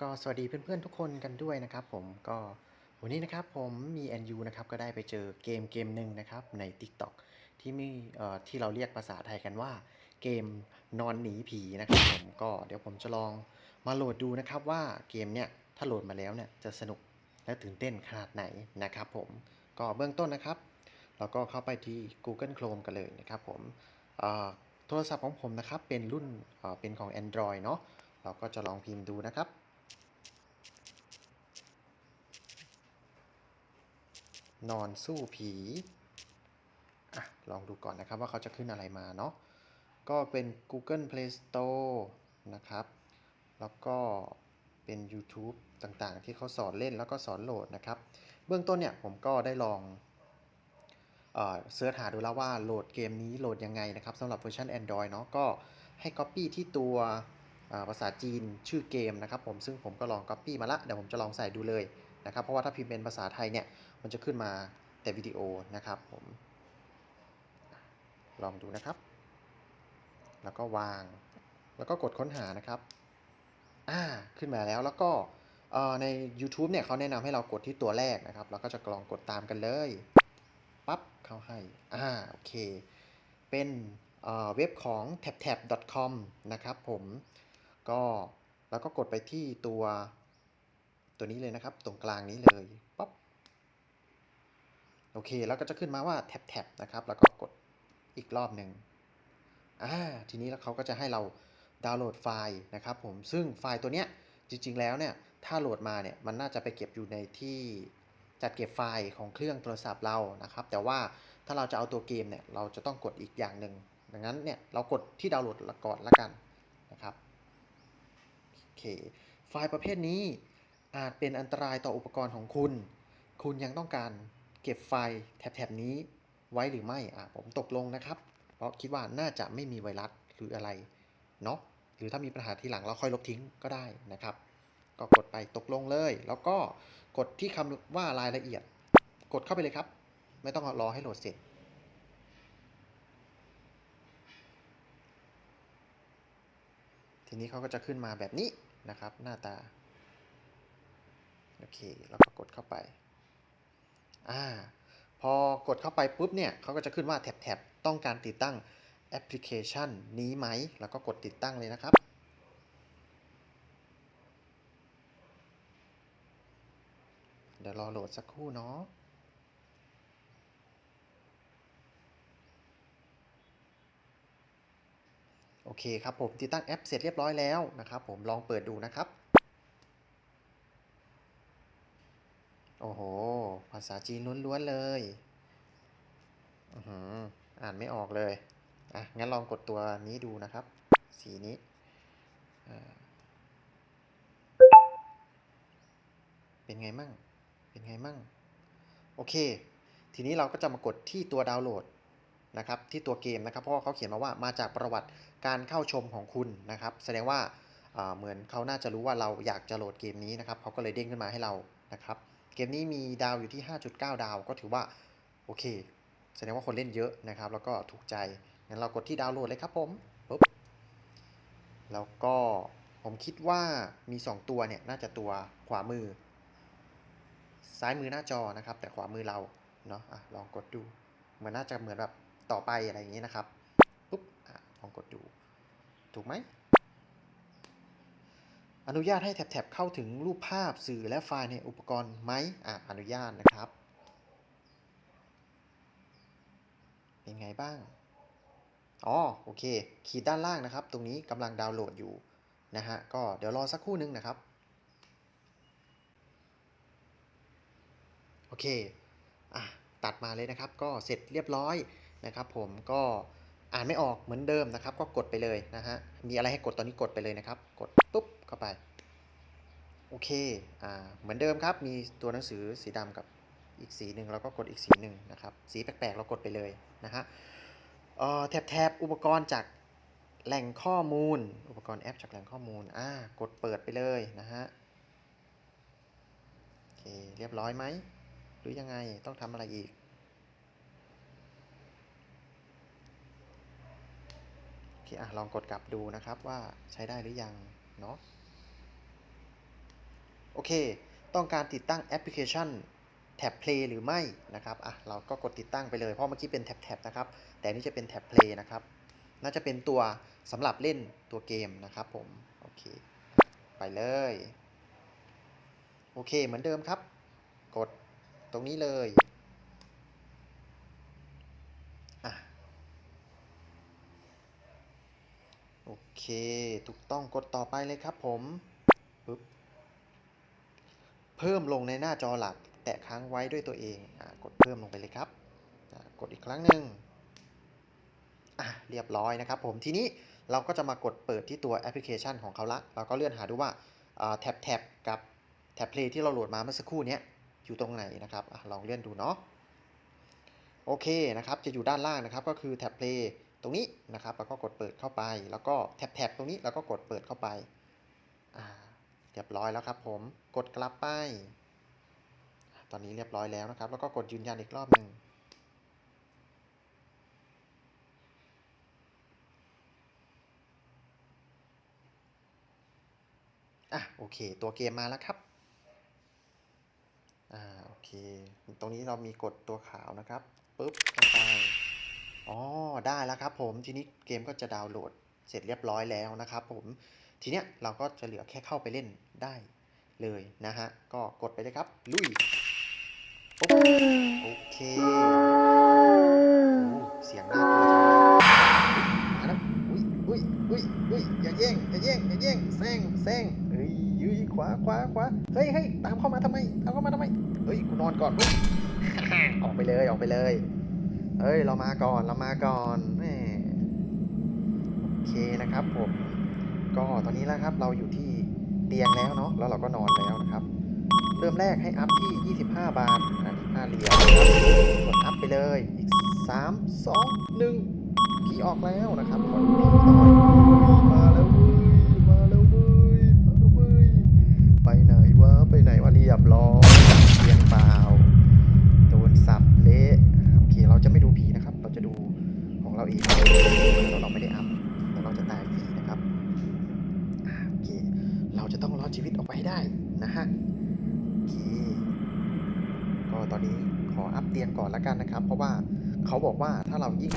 ก็สวัสดีเพื่อนๆทุกคนกันด้วยนะครับผมก็วันนี้นะครับผมมี NU นะครับก็ได้ไปเจอเกมเกมหนึ่งนะครับใน TikTok ที่มีเอ่อที่เราเรียกภาษาไทยกันว่า เกมนอนหนีผีนะครับผมก็เดี๋ยวผมจะลองมาโหลดดูนะครับว่าเกมเนี่ยถ้าโหลดมาแล้วเนี่ยจะสนุกและตื่นเต้นขนาดไหนนะครับผมก็เบื้องต้นนะครับเราก็เข้าไปที่ Google Chrome กันเลยนะครับผมโทรศัพท์ของผมนะครับเป็นรุ่นเเป็นของ Android เนาะเราก็จะลองพิมพ์ดูนะครับ นอนสู้ผีอะลองดูก่อนนะครับว่าเขาจะขึ้นอะไรมาเนาะก็เป็น Google Play Store นะครับ แล้วก็เป็น YouTube ต่างๆ ที่เขาสอนเล่นแล้วก็สอนโหลดนะครับ เบื้องต้นเนี่ยผมก็ได้ลองเอ่อเสิร์ชหาดูแล้วว่าโหลดเกมนี้โหลดยังไงนะครับสำหรับเวอร์ชัน Android เนาะก็ให้ Copy ที่ตัวภาษาจีนชื่อเกมนะครับผมซึ่งผมก็ลอง Copy มาละเดี๋ยวผมจะลองใส่ดูเลยนะครับเพราะว่าถ้าพิมพ์เป็นภาษาไทยเนี่ย มันจะขึ้นมาแต่วิดีโอนะครับผม ลองดูนะครับ แล้วก็วาง แล้วก็กดค้นหานะครับ อ่า ขึ้นมาแล้ว แล้วก็ใน YouTube เนี่ยเขาแนะนำให้เรากดที่ตัวแรกนะครับ เราก็จะลองกดตามกันเลย ปั๊บ เข้าให้ อ่า โอเค เป็นเว็บของ taptap.com นะครับผม ก็แล้วก็กดไปที่ตัวตัวนี้เลยนะครับ ตรงกลางนี้เลย โอเค แล้วก็จะขึ้นมาว่าแท็บแท็บนะครับ แล้วก็กดอีกรอบหนึ่งอ่า ทีนี้แล้วเขาก็จะให้เราดาวน์โหลดไฟล์นะครับผม ซึ่งไฟล์ตัวเนี้ยจริง ๆ แล้วเนี่ย ถ้าโหลดมาเนี่ย มันน่าจะไปเก็บอยู่ในที่จัดเก็บไฟล์ของเครื่องโทรศัพท์เรานะครับ แต่ว่าถ้าเราจะเอาตัวเกมเนี่ย เราจะต้องกดอีกอย่างหนึ่ง ดังนั้นเนี่ย เรากดที่ดาวน์โหลดก่อนละกันนะครับ โอเค ไฟล์ประเภทนี้อาจเป็นอันตรายต่ออุปกรณ์ของคุณ คุณยังต้องการ เก็บไฟล์แถบๆนี้ไว้หรือไม่อ่าผมตกลงนะครับ เพราะคิดว่าน่าจะไม่มีไวรัสหรืออะไรเนาะหรือถ้ามีปัญหาทีหลังเราค่อยลบทิ้งก็ได้นะครับ ก็กดไปตกลงเลย แล้วก็กดที่คำว่ารายละเอียด กดเข้าไปเลยครับ ไม่ต้องรอให้โหลดเสร็จทีนี้เขาก็จะขึ้นมาแบบนี้นะครับ หน้าตา โอเค แล้วก็กดเข้าไป อ่าพอกดเข้าไปปุ๊บเนี่ยเขาก็จะขึ้นว่าแท็บๆต้องการติดตั้งแอปพลิเคชันนี้ไหม แล้วก็กดติดตั้งเลยนะครับ เดี๋ยวรอโหลดสักครู่เนาะโอเคครับผมติดตั้งแอปเสร็จเรียบร้อยแล้วนะครับผมลองเปิดดูนะครับ โอ้โห ภาษาจีนล้วนๆเลยอือหืออ่านไม่ออกเลย อะ งั้นลองกดตัวนี้ดูนะครับ สีนี้ เป็นไงมั่ง เป็นไงมั่ง โอเค ทีนี้เราก็จะมากดที่ตัวดาวน์โหลดนะครับ ที่ตัวเกมนะครับ เพราะเขาเขียนมาว่ามาจากประวัติการเข้าชมของคุณนะครับ แสดงว่าอ่าเหมือนเขาน่าจะรู้ว่าเราอยากจะโหลดเกมนี้นะครับ เขาก็เลยเด้งขึ้นมาให้เรานะครับ เกมนี้มีดาวอยู่ที่ 5.9 ดาว ก็ถือว่าโอเค แสดงว่าคนเล่นเยอะนะครับ แล้วก็ถูกใจ งั้นเรากดที่ดาวน์โหลดเลยครับผมปุ๊บ แล้วก็ผมคิดว่ามี 2 ตัวเนี่ย น่าจะตัวขวามือ ซ้ายมือหน้าจอนะครับ แต่ขวามือเราเนาะอะลองกดดู เหมือนน่าจะเหมือนแบบต่อไปอะไรอย่างนี้นะครับ ปุ๊บอะลองกดดู ถูกไหม อนุญาตให้แท็บๆเข้าถึงรูปภาพสื่อและไฟล์ในอุปกรณ์ไหมอะอนุญาตนะครับ เป็นไงบ้าง อ๋อ โอเค ขีดด้านล่างนะครับ ตรงนี้กำลังดาวน์โหลดอยู่นะฮะ ก็เดี๋ยวรอสักครู่นึงนะครับ โอเค อะ ตัดมาเลยนะครับ ก็เสร็จเรียบร้อยนะครับผม ก็อ่านไม่ออกเหมือนเดิมนะครับ ก็กดไปเลยนะฮะ มีอะไรให้กดตอนนี้กดไปเลยนะครับ กดปุ๊บ เข้าไป โอเค อ่า เหมือนเดิมครับ มีตัวหนังสือสีดำกับอีกสีหนึ่งเราก็กดอีกสีหนึ่งนะครับ สีแปลกๆ เรากดไปเลยนะฮะแถบแถบอุปกรณ์จากแหล่งข้อมูล อุปกรณ์แอปจากแหล่งข้อมูล อ่า กดเปิดไปเลยนะฮะ โอเค เรียบร้อยไหม หรือยังไง ต้องทำอะไรอีก โอเค อะ ลองกดกลับดูนะครับว่าใช้ได้หรือยัง เนาะ โอเค ต้องการติดตั้งแอปพลิเคชันแท็บ Play หรือไม่นะครับอะเราก็กดติดตั้งไปเลย เพราะเมื่อกี้เป็นแท็บแท็บนะครับ แต่อันนี่จะเป็นแท็บ Play นะครับ น่าจะเป็นตัวสำหรับเล่นตัวเกมนะครับผม โอเค ไปเลย โอเค เหมือนเดิมครับ กดตรงนี้เลยอะโอเค ถูกต้องกดต่อไปเลยครับผมปึ๊บ เพิ่มลงในหน้าจอหลัก แตะค้างไว้ด้วยตัวเองอกดเพิ่มลงไปเลยครับ กดอีกครั้งหนึ่งอะเรียบร้อยนะครับผมทีนี้เราก็จะมากดเปิดที่ตัวแอปพลิเคชันของเขาละ เราก็เลื่อนหาดูว่าแท็บแท็บกับแท็บเพลย์ที่เราโหลดมาเมื่อสักครู่นี้อยู่ตรงไหนนะครับอลองเลื่อนดูเนาะโอเคนะครับจะอยู่ด้านล่างนะครับก็คือแท็บเพลย์ตรงนี้นะครับแล้วก็กดเปิดเข้าไป แล้วก็แท็บแท็บตรงนี้แล้วก็กดเปิดเข้าไปอ่า เรียบร้อยแล้วครับผมกดกลับไป ตอนนี้เรียบร้อยแล้วนะครับ แล้วก็กดยืนยันอีกรอบหนึ่งอะโอเค ตัวเกมมาแล้วครับอ่าโอเค ตรงนี้เรามีกดตัวขาวนะครับปึ๊บเข้าไปอ๋อได้แล้วครับผมทีนี้เกมก็จะดาวน์โหลดเสร็จเรียบร้อยแล้วนะครับผม ทีเนี้ยเราก็จะเหลือแค่เข้าไปเล่นได้เลยนะฮะ ก็กดไปเลยครับ ลุย โอเคโอ้เสียงน่ากลัวจังเลยมาแล้วอุ้ยอุ้ยอุ้ยอุ้ยอย่าแย่งอย่าแย่งอย่าแย่งแซงแซงเฮ้ยยื้ยขวาขวาขวาเฮ้ยเฮ้ยตามเข้ามาทำไมตามเข้ามาทำไมเฮ้ยกูนอนก่อนอุ๊ยออกไปเลยออกไปเลยเฮ้ยเรามาก่อนเรามาก่อนแหมโอเคนะครับผม ก็ตอนนี้แล้วครับเราอยู่ที่เตียงแล้วเนาะแล้วเราก็นอนแล้วนะครับ เริ่มแรกให้อัพที่ 25 บาทอะ25เหรียญนะครับกดอัพไปเลยอีก 3 2 1ผีออกแล้วนะครับกดผีหน่อย ฮะโอเคก็ตอนนี้ขออัพเตียงก่อนละกันนะครับ เพราะว่าเขาบอกว่าถ้าเรายิ่ง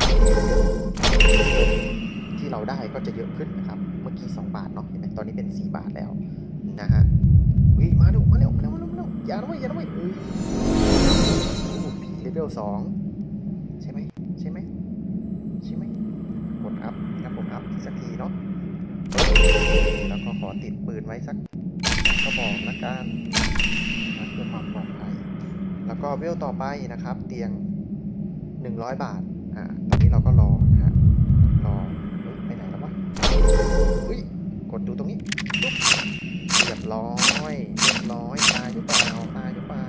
ที่เราได้ก็จะเยอะขึ้นนะครับ เมื่อกี้ 2 บาทเนาะเห็นไหมตอนนี้เป็น 4 บาทแล้วนะฮะเฮ้ยมาเร็วมาเร็วมาเร็วมาเร็วมาเร็วอย่าด้วยอย่าด้วยเอ้ยโอ้โหผีเลเวลสองใช่ไหมใช่ไหมใช่ไหมกดอัพครับผมอัพสักทีเนาะแล้วก็ขอติดปืนไว้สัก กระบอกละกันเพื่อความปลอดภัยแล้วก็เวลต่อไปนะครับ เตียง 100 บาทอ่าตอนนี้เราก็รอนะฮะรอไปไหนแล้ววะอุ้ยกดดูตรงนี้ปุ๊บเรียบร้อยเรียบร้อยตายหรือเปล่าตายหรือเปล่า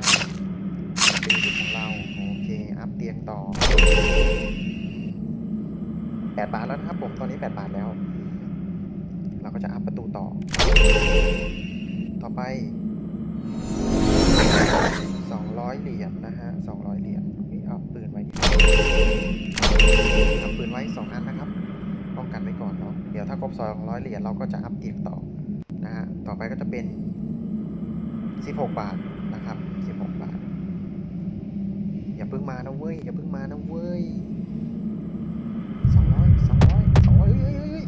เป็นจุดของเราโอเคอัพเตียงต่อแปดบาทแล้วนะครับผมตอนนี้แปดบาทแล้ว เราก็จะอัพประตูต่อ ไปสองร้อยเหรียญนะฮะสองร้อยเหรียญเฮ้ยเอาปืนไว้ดิเอาปืนไว้สองอันนะครับป้องกันไว้ก่อนเนาะเดี๋ยวถ้าครบสองร้อยเหรียญเราก็จะอัพเตียงต่อนะฮะต่อไปก็จะเป็นสิบหกบาทนะครับสิบหกบาท อย่าเพิ่งมานะเว้ยอย่าเพิ่งมานะเว้ยสองร้อยสองร้อยสองร้อยเฮ้ยเฮ้ยเฮ้ยเฮ้ย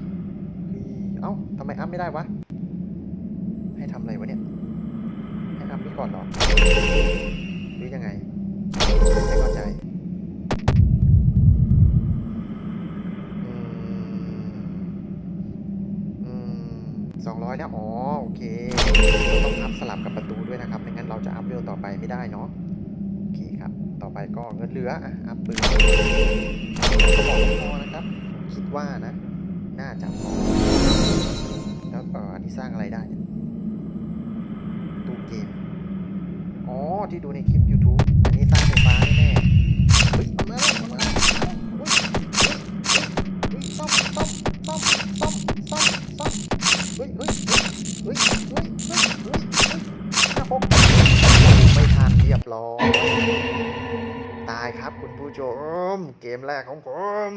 เอ้าทำไมอัพไม่ได้วะ ให้ทำอะไรวะเนี่ย ให้อัพนี่ก่อนเหรอ หรือยังไง ไม่เข้าใจสองร้อยแล้ว อ๋อ โอเค ต้องอัพสลับกับประตูด้วยนะครับ ไม่งั้นเราจะอัพเวลต่อไปไม่ได้เนาะ โอเคครับ ต่อไปก็เงินเหลืออะอัพปืนก็บอกพอนะครับ คิดว่านะ น่าจะพอแล้วก็อันนี้สร้างอะไรได้ ที่ดูในคลิป YouTube อันนี้สร้างไฟฟ้าแน่ไม่ทันเรียบร้อยตายครับคุณผู้ชม เกมแรกของผม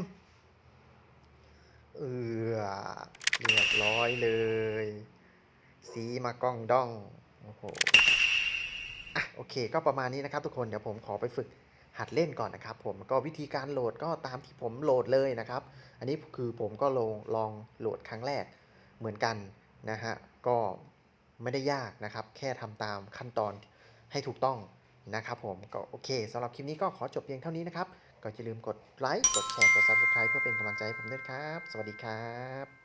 เออเรียบร้อยเลย สีมากล้องด้อง โอ้โห อะโอเค ก็ประมาณนี้นะครับทุกคนเดี๋ยวผมขอไปฝึกหัดเล่นก่อนนะครับผมก็วิธีการโหลดก็ตามที่ผมโหลดเลยนะครับ อันนี้คือผมก็ลองลองโหลดครั้งแรกเหมือนกันนะฮะก็ไม่ได้ยากนะครับ แค่ทำตามขั้นตอนให้ถูกต้องนะครับผมก็โอเคสำหรับคลิปนี้ก็ขอจบเพียงเท่านี้นะครับก็อย่าลืมกดไลค์กดแชร์กด Subscribe เพื่อเป็นกำลังใจให้ผมด้วยครับ สวัสดีครับ